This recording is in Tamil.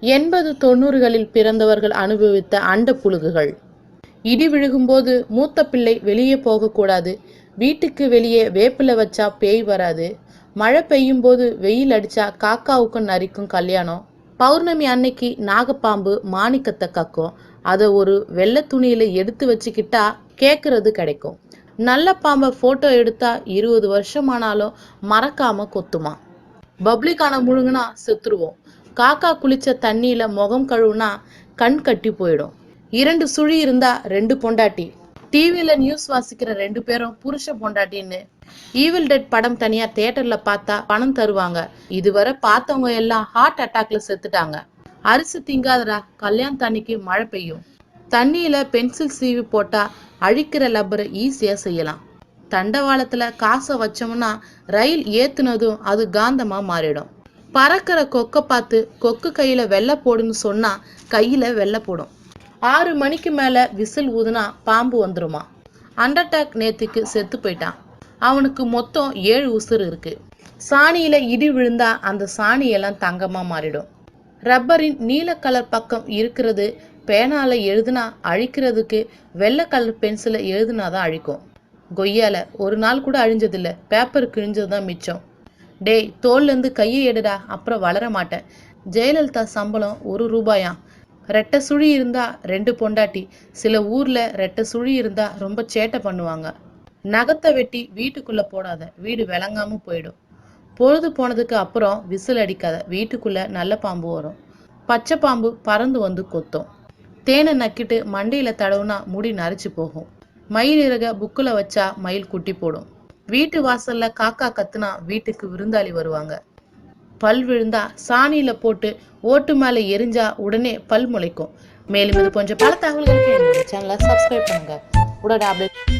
எண்பது தொண்ணூறுகளில் பிறந்தவர்கள் அனுபவித்த அண்ட புழுகுகள். இடி விழுகும்போது மூத்த பிள்ளை வெளியே போகக்கூடாது. வீட்டுக்கு வெளியே வேப்பில வச்சா பேய் வராது. மழை பெய்யும் போது வெயில் அடிச்சா காக்காவுக்கும் நரிக்கும் கல்யாணம். பௌர்ணமி அன்னைக்கு நாகப்பாம்பு மாணிக்கத்தை கக்கும். அதை ஒரு வெள்ளை துணியில எடுத்து வச்சுக்கிட்டா கேட்கறது கிடைக்கும். நல்ல பாம்பை போட்டோ எடுத்தா இருபது வருஷமானாலும் மறக்காம கொத்துமா. பப்ளிக்கான முழுங்கினா செத்துருவோம். காக்கா குளிச்ச தண்ணியில முகம் கழுவுனா கண் கட்டி போயிடும். இரண்டு சுழி இருந்தா ரெண்டு பொண்டாட்டி. டிவியில நியூஸ் வாசிக்கிற ரெண்டு பேரும் புருஷ பொண்டாட்டின்னு. ஈவில் டெட் படம் தனியா தியேட்டர்ல பார்த்தா பணம் தருவாங்க. இதுவரை பார்த்தவங்க எல்லாம் ஹார்ட் அட்டாக்ல செத்துட்டாங்க. அரிசி திங்காதரா கல்யாண் தண்ணிக்கு மழை பெய்யும். தண்ணியில பென்சில் சீவி போட்டா அழிக்கிற லப்பரை ஈஸியா செய்யலாம். தண்டவாளத்துல காசை வச்சோம்னா ரயில் ஏத்துனதும் அது காந்தமா மாறிடும். பறக்கிற கொக்கை பார்த்து கொக்கு கையில் வெள்ளை போடுன்னு சொன்னால் கையில் வெள்ளை போடும். ஆறு மணிக்கு மேலே விசில் ஊதுனா பாம்பு வந்துருமா? அண்டர்டாக் நேத்துக்கு செத்து போயிட்டான். அவனுக்கு மொத்தம் ஏழு உசுறு இருக்கு. சாணியில் இடி விழுந்தா அந்த சாணியெல்லாம் தங்கமாக மாறிடும். ரப்பரின் நீல கலர் பக்கம் இருக்கிறது பேனால எழுதுனா அழிக்கிறதுக்கு வெள்ளை கலர் பென்சிலை எழுதுனாதான் அழிக்கும். கொய்யால ஒரு நாள் கூட அழிஞ்சதில்ல. பேப்பர் கிழிஞ்சது தான் மிச்சம். டேய் தோல்லேருந்து கையை எடுடா அப்புறம் வளர மாட்டேன். ஜெயலலிதா சம்பளம் ஒரு ரூபாயாம் ரெட்டை சுழி இருந்தா ரெண்டு பொண்டாட்டி. சில ஊர்ல ரெட்டை சுழி இருந்தா ரொம்ப சேட்டை பண்ணுவாங்க. நகத்தை வெட்டி வீட்டுக்குள்ள போடாத வீடு விளங்காம போயிடும். பொழுது போனதுக்கு அப்புறம் விசில் அடிக்காத வீட்டுக்குள்ள நல்ல பாம்பு வரும். பச்சை பாம்பு பறந்து வந்து கொத்தும். தேனை நக்கிட்டு மண்டையில தடவுனா முடி நரைச்சு போகும். மயில் இறக புக்கில் வச்சா மயில் குட்டி போடும். வீட்டு வாசல்ல காக்கா கத்துனா வீட்டுக்கு விருந்தாளி வருவாங்க. பல் விழுந்தா சாணியில போட்டு ஓட்டு மேல எரிஞ்சா உடனே பல் முளைக்கும். மேலும் இது போன்ற பல தகவல்களுக்கு சேனலை சப்ஸ்கிரைப் பண்ணுங்க. உடனே அப்டேட்